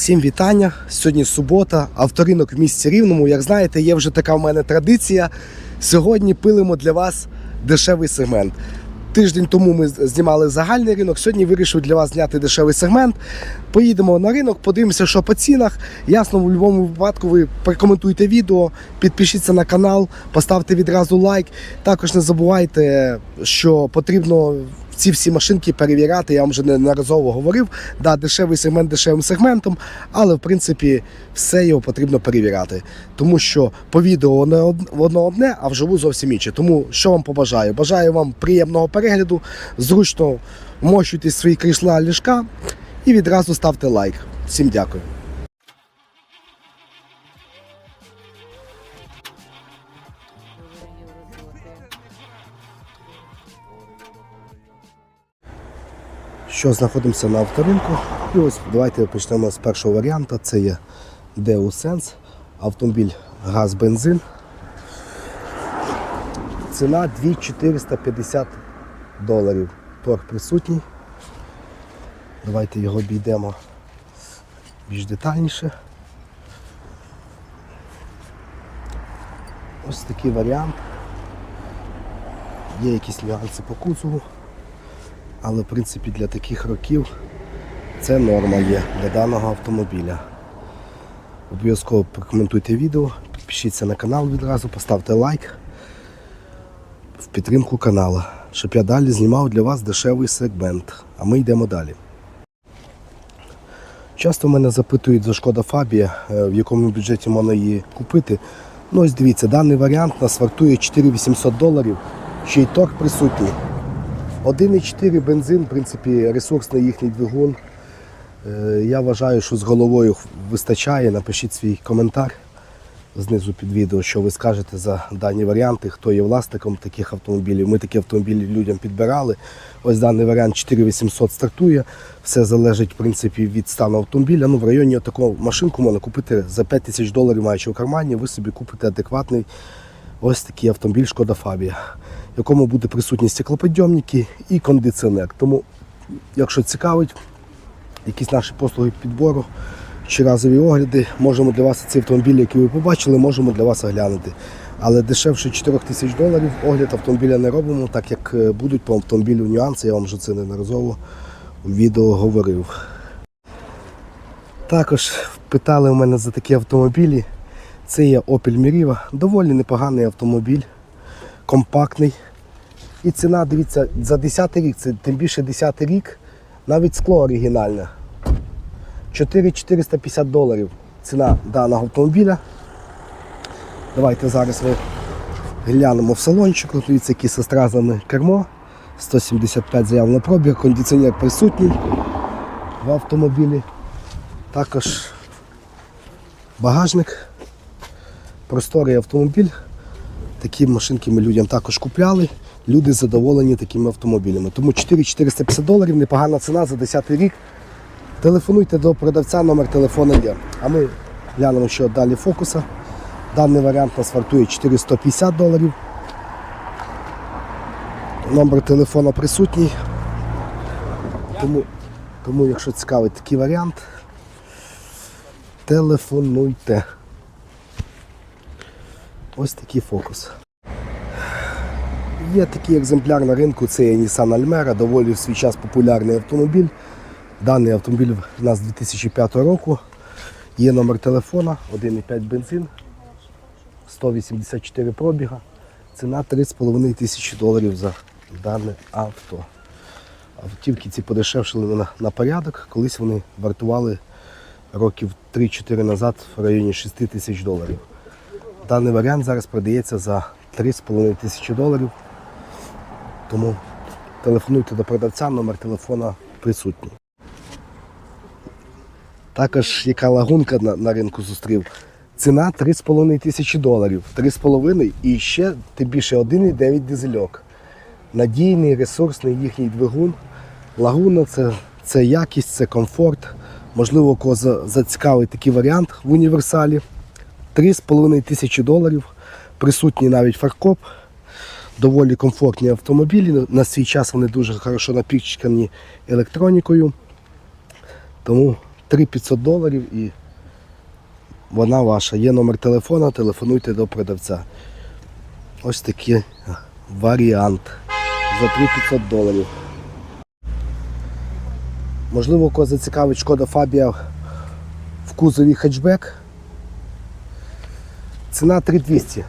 Всім вітання. Сьогодні субота, авторинок в місті Рівному. Як знаєте, є вже така в мене традиція. Сьогодні пилимо для вас дешевий сегмент. Тиждень тому ми знімали загальний ринок. Сьогодні вирішив для вас зняти дешевий сегмент. Поїдемо на ринок, подивимося, що по цінах. Ясно, в будь-якому випадку ви прокоментуйте відео, підпишіться на канал, поставте відразу лайк. Також не забувайте, що потрібно ці всі машинки перевіряти. Я вам вже неодноразово говорив. Да, дешевий сегмент дешевим сегментом, але в принципі все його потрібно перевіряти. Тому що по відео воно одне, а вживу зовсім інше. Тому що вам побажаю? Бажаю вам приємного перегляду, зручно вмощуйте свої крісла ліжка і відразу ставте лайк. Всім дякую. Що знаходимося на авторинку. І ось давайте почнемо з першого варіанту. Це є Deus автомобіль газ-бензин. Ціна 2450 доларів. Торг присутній. Давайте його обійдемо більш детальніше. Ось такий варіант. Є якісь нюанси по кузову, але в принципі для таких років це норма є для даного автомобіля. Обов'язково прокоментуйте відео, підпишіться на канал відразу, поставте лайк в підтримку каналу, щоб я далі знімав для вас дешевий сегмент. А ми йдемо далі. Часто мене запитують за шкода Фабія, е, в якому бюджеті можна її купити. Ну ось дивіться, даний варіант нас вартує 4800 доларів, ще й торг присутній. 1,4 бензин, в принципі, ресурсний їхній двигун. Е, Я вважаю, що з головою вистачає. Напишіть свій коментар знизу під відео, що ви скажете за дані варіанти, хто є власником таких автомобілів. Ми такі автомобілі людям підбирали. Ось даний варіант 4800 стартує. Все залежить в принципі, від стану автомобіля. Ну, в районі таку машинку можна купити за 5 тисяч доларів, маючи в кармані, ви собі купите адекватний ось такий автомобіль Шкода Фабія, в якому буде присутні стеклоподйомники і кондиціонер. Тому, якщо цікавить, якісь наші послуги підбору чи разові огляди, можемо для вас ці автомобілі, які ви побачили, можемо для вас оглянути. Але дешевше 4 тисяч доларів огляд автомобіля не робимо, так як е, будуть по автомобілю нюанси, я вам вже це неодноразово в відео говорив. Також питали у мене за такі автомобілі. Це є Opel Meriva, доволі непоганий автомобіль, компактний. І ціна, дивіться, за 10 рік, це тим більше 10 рік, навіть скло оригінальне. 4450 доларів ціна даного автомобіля. Давайте зараз ми глянемо в салончику. Дивіться, які стразами кермо. 175 заявлено пробіг, кондиціонер присутній в автомобілі. Також багажник, просторий автомобіль. Такі машинки ми людям також купляли. Люди задоволені такими автомобілями. Тому 4450 доларів непогана ціна за 10 рік. Телефонуйте до продавця, номер телефону є. А ми глянемо, що далі фокуса. Даний варіант нас вартує 450 доларів. Номер телефону присутній. Тому, тому якщо цікавий такий варіант, телефонуйте. Ось такий фокус. Є такий екземпляр на ринку, це є Nissan Almera, доволі в свій час популярний автомобіль. Даний автомобіль у нас 2005 року. Є номер телефона, 1,5 бензин, 184 пробіга. Ціна 3,5 тисячі доларів за дане авто. Автівки ці подешевшили на, на порядок. Колись вони вартували років 3-4 назад в районі 6 тисяч доларів. Даний варіант зараз продається за 3,5 тисячі доларів. Тому телефонуйте до продавця, номер телефона присутній. Також яка лагунка на, на ринку зустрів. Ціна 3,5 тисячі доларів. 3,5 і ще тим більше 1,9 дизельок. Надійний, ресурсний їхній двигун. Лагуна це, це якість, це комфорт. Можливо, кого зацікавить такий варіант в універсалі. 3,5 тисячі доларів. Присутній навіть фаркоп. Доволі комфортні автомобілі. На свій час вони дуже хорошо напічкані електронікою. Тому 3500 доларів і вона ваша. Є номер телефона, телефонуйте до продавця. Ось такий варіант за 3500 доларів. Можливо, кого зацікавить шкода Фабія в кузові хетчбек. Ціна 3200.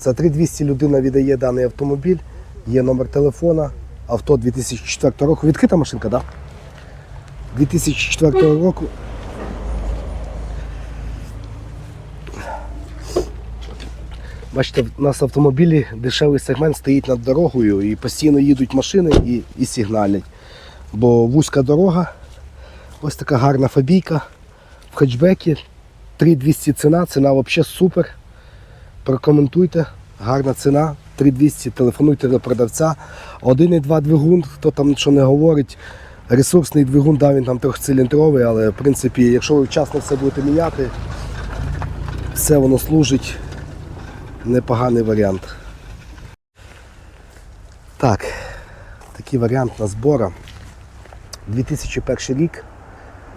За 3200 людина віддає даний автомобіль, є номер телефона, авто 2004 року. Відкрита машинка, так? Да? 2004 року. Бачите, у нас автомобілі дешевий сегмент стоїть над дорогою і постійно їдуть машини і, і сигналять. Бо вузька дорога, ось така гарна фабійка в хетчбекі. 3200 ціна, ціна взагалі супер. Прокоментуйте, гарна ціна. 3200, телефонуйте до продавця. 1,2 двигун, хто там що не говорить. Ресурсний двигун, да, він там трьохциліндровий, але в принципі, якщо ви вчасно все будете міняти, все воно служить. Непоганий варіант. Так, такий варіант на збора. 2001 рік.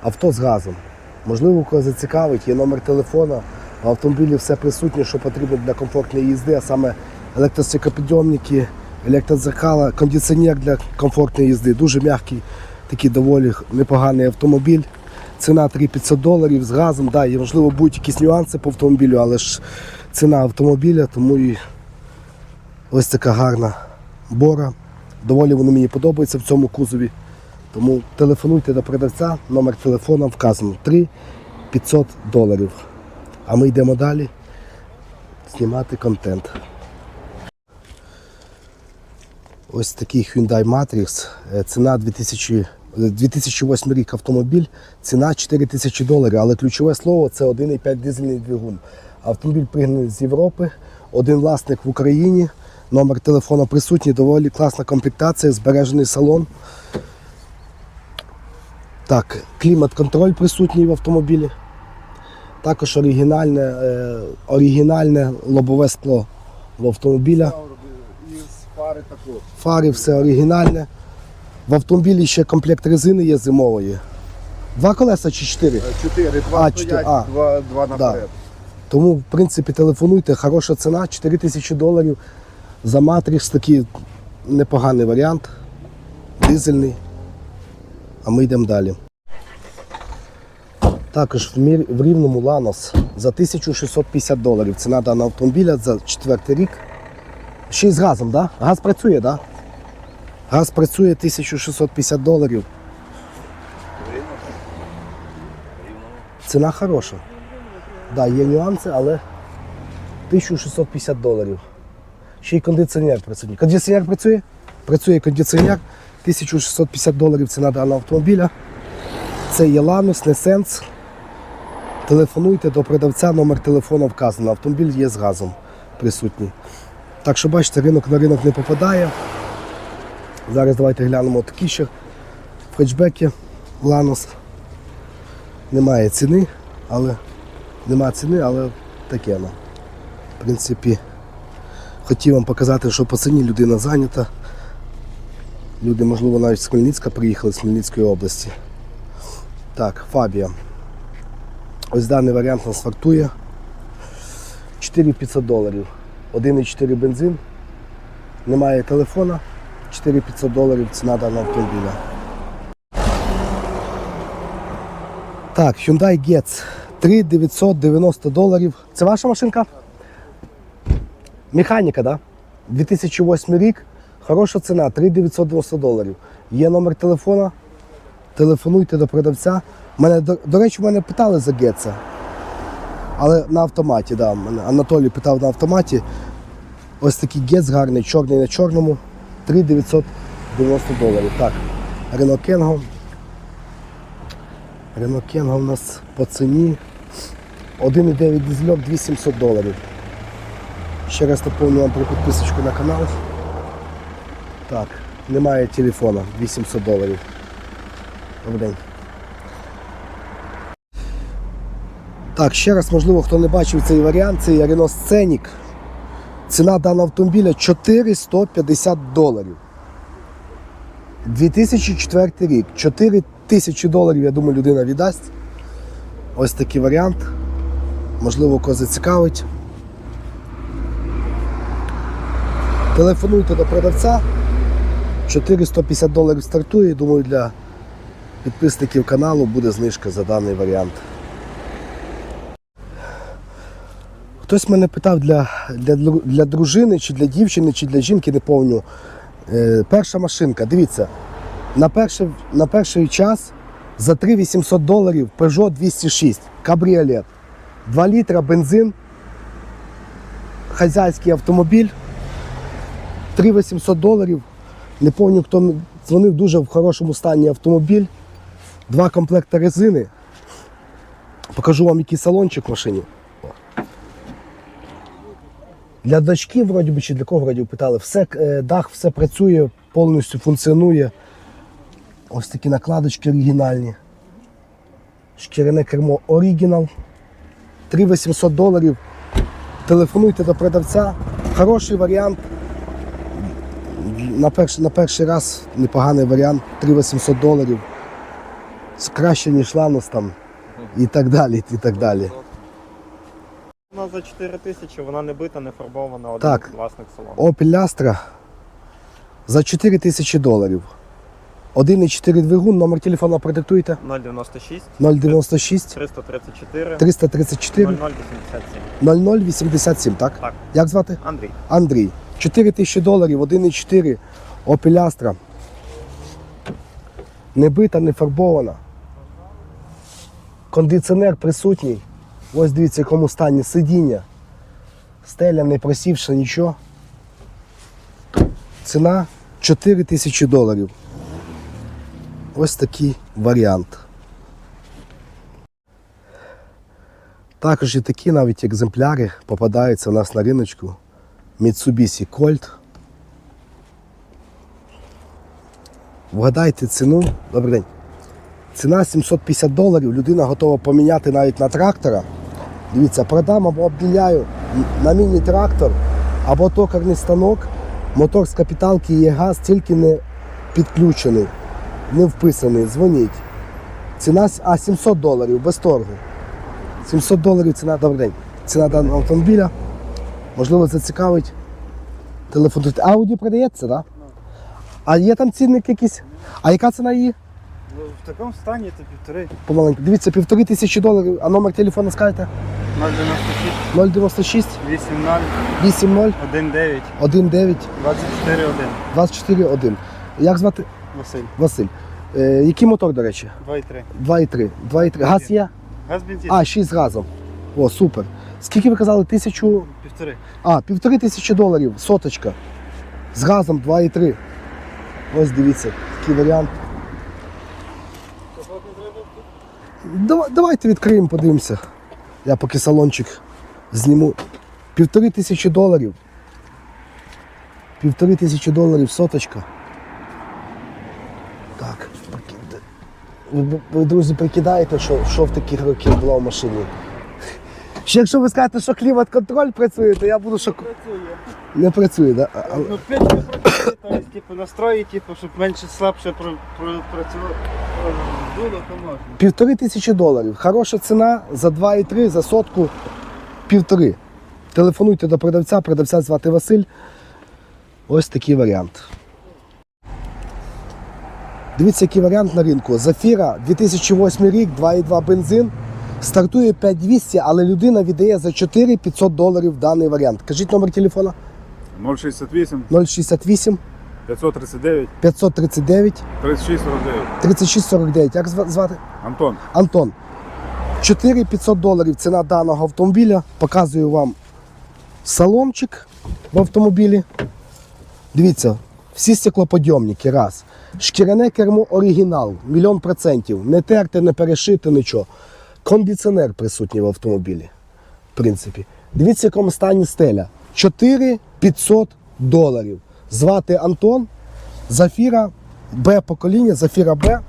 Авто з газом. Можливо, кого зацікавить, є номер телефона. В автомобілі все присутнє, що потрібно для комфортної їзди, а саме електростекопідйомники, електрозеркала, кондиціонер для комфортної їзди. Дуже м'який, такий доволі непоганий автомобіль. Ціна 3500 доларів з газом. Да, і можливо будуть якісь нюанси по автомобілю, але ж ціна автомобіля, тому і ось така гарна бора. Доволі воно мені подобається в цьому кузові. Тому телефонуйте до продавця, номер телефона вказано 3 500 доларів. А ми йдемо далі знімати контент. Ось такий Hyundai Matrix. Е, Ціна 2000, е, 2008 рік автомобіль, ціна 4000 доларів, але ключове слово це 1,5 дизельний двигун. Автомобіль пригнаний з Європи, один власник в Україні, номер телефону присутній, доволі класна комплектація, збережений салон. Так, клімат-контроль присутній в автомобілі. Також оригінальне, е, оригінальне лобове скло в автомобіля. Також. Фари, все оригінальне. В автомобілі ще комплект резини є зимової. Два колеса чи чотири? Чотири, два А, стоять, а. два, два наперед. Тому, в принципі, телефонуйте, хороша ціна, 4 тисячі доларів. За матрix такий непоганий варіант. Дизельний. А ми йдемо далі. Також в, рівному Ланос за 1650 доларів. Ціна даного автомобіля за четвертий рік. Ще й з газом? Да? Газ працює? Да? Газ працює 1650 доларів. Ціна хороша. Да, є нюанси, але 1650 доларів. Ще й кондиціонер працює. Кондиціонер працює? Працює кондиціонер. 1650 доларів ціна даного автомобіля. Це є Ланус, не сенс. Телефонуйте до продавця, номер телефону вказано. Автомобіль є з газом присутній. Так що бачите, ринок на ринок не попадає. Зараз давайте глянемо такі ще в хетчбекі Ланус. Немає ціни, але нема ціни, але таке. В принципі, хотів вам показати, що по ціні людина зайнята. Люди, можливо, навіть з Хмельницька приїхали з Хмельницької області. Так, Фабія. Ось даний варіант нас вартує 4500 доларів. 1,4 бензин. Немає телефона. 4500 доларів ціна даного автомобіля. Так, Hyundai Getz 3990 доларів. Це ваша машинка? Механіка, так? Да? 2008 рік. Хороша ціна 3990 доларів. Є номер телефона. Телефонуйте до продавця. Мене, до, до речі, мене питали за Гетца. Але на автоматі, да. Анатолій питав на автоматі. Ось такий Гетц гарний, чорний на чорному. 3990 доларів. Так, Renault Kengo. Renault Kengo у нас по ціні 1,9 дизельок 2700 доларів. Ще раз напомню вам про підписочку на канал. Так, немає телефона 800 доларів. День. Так, ще раз, можливо, хто не бачив цей варіант, це Renault Scenic. Ціна даного автомобіля 4150 доларів. 2004 рік. 4 тисячу доларів, я думаю, людина віддасть. Ось такий варіант. Можливо, когось зацікавить. Телефонуйте до продавця. 450 доларів стартує. Думаю, для підписників каналу буде знижка за даний варіант. Хтось мене питав для, для, для дружини, чи для дівчини, чи для жінки, не помню. Е, перша машинка. Дивіться, на перший, на перший час за 3800 доларів Peugeot 206 кабріолет. 2 літра бензин, хазяйський автомобіль. 3800 доларів. Не пам'ятаю, хто дзвонив дуже в хорошому стані автомобіль. Два комплекти резини. Покажу вам, який салончик в машині. Для дочки, вроді би, чи для кого вроді питали, все, е, дах, все працює, повністю функціонує. Ось такі накладочки оригінальні. Шкіряне кермо оригінал. 3800 доларів. Телефонуйте до продавця. Хороший варіант. На перший, на перший раз непоганий варіант. 3800 доларів. Краще, ніж Ланос там. І так далі. І так далі. Вона за 4 тисячі, вона не бита, не фарбована, один Так. власник салону. Opel Astra за 4 тисячі доларів. 1,4 двигун, номер телефону продиктуйте 096 096 334 334 0087. 0087, так? Так. Як звати? Андрій. Андрій. 4 тисячі доларів, 1,4 Opel Astra. Не бита, не фарбована. Кондиціонер присутній. Ось дивіться, в якому стані сидіння. Стеля не просівша, нічого. Ціна 4 тисячі доларів. Ось такий варіант. Також і такі навіть екземпляри попадаються у нас на риночку. Mitsubishi Colt. Вгадайте ціну. Добрий день. Ціна 750 доларів. Людина готова поміняти навіть на трактора. Дивіться, продам або обміняю на міні-трактор або токарний станок. Мотор з капіталки є газ, тільки не підключений, не вписаний. Дзвоніть. Ціна а, 700 доларів без торгу. 700 доларів ціна добрий день. Ціна даного автомобіля. Можливо, зацікавить. Телефонуйте. Ауді продається, так? А є там цінник якийсь? А яка ціна її? Ну, в такому стані це півтори. Помаленьку. Дивіться, півтори тисячі доларів, а номер телефону скажете? 096 096 80 80 19 19 24 1. 24 1. Як звати? Василь. Василь. Е, який мотор, до речі? 2,3. 2,3. 2,3. Газ є? Газ бензин. А, 6 газом. О, супер. Скільки ви казали? Тисячу. Півтори. А, півтори тисячі доларів, соточка. З газом 2,3. Ось дивіться, такий варіант. Давай- Давайте відкриємо, подивимося. Я поки салончик зніму. Півтори тисячі доларів. Півтори тисячі доларів соточка. Так. Ви, ви, друзі, прикидаєте, що, що в таких років було в машині? Ще якщо ви скажете, що клімат-контроль працює, то я буду шок... Працює. Не працює, да? Ну, працює, то є, типу, настрої, типу, щоб менше слабше про, про, працювало. Було, то можна. Півтори тисячі доларів. Хороша ціна за 2,3, за сотку півтори. Телефонуйте до продавця, продавця звати Василь. Ось такий варіант. Дивіться, який варіант на ринку. Зафіра 2008 рік, 2,2 бензин. Стартує 5200, але людина віддає за 4 500 доларів даний варіант. Кажіть номер телефона 068 068 539 539 3649. 3649. Як звати? Антон, Антон, 4500 доларів ціна даного автомобіля. Показую вам салончик в автомобілі. Дивіться, всі стеклоподйомники, раз. Шкіряне кермо оригінал, мільйон процентів. Не терте, не перешите, нічого. Кондиціонер присутній в автомобілі. В принципі. Дивіться, в якому стані стеля. 4500 доларів. Звати Антон. Зафіра Б покоління, Зафіра Б.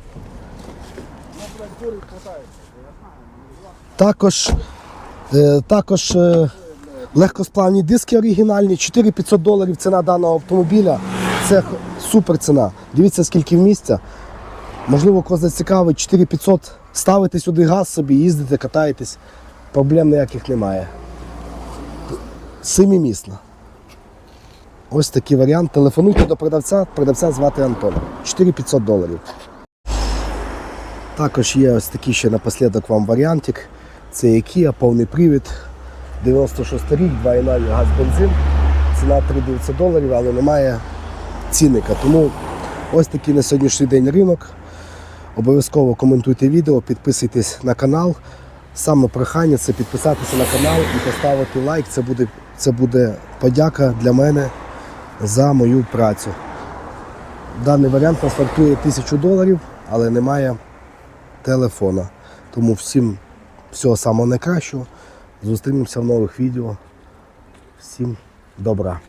Також, е, також е, легкосплавні диски оригінальні, 4500 доларів ціна даного автомобіля. Це супер ціна. Дивіться, скільки місця. Можливо, когось зацікавить 4500, ставите сюди газ собі, їздите, катаєтесь. Проблем ніяких немає. Семимісна. Ось такий варіант. Телефонуйте до продавця. Продавця звати Антон. 4500 доларів. Також є ось такий ще напослідок вам варіантик. Це Kia, повний привід. 96 рік, 2,0 газ бензин. Ціна 3900 доларів, але немає цінника. Тому ось такий на сьогоднішній день ринок. Обов'язково коментуйте відео, підписуйтесь на канал. Саме прохання це підписатися на канал і поставити лайк. Це буде, це буде подяка для мене за мою працю. Даний варіант нас вартує 1000 доларів, але немає телефона. Тому всім всього самого найкращого. Зустрінемося в нових відео. Всім добра.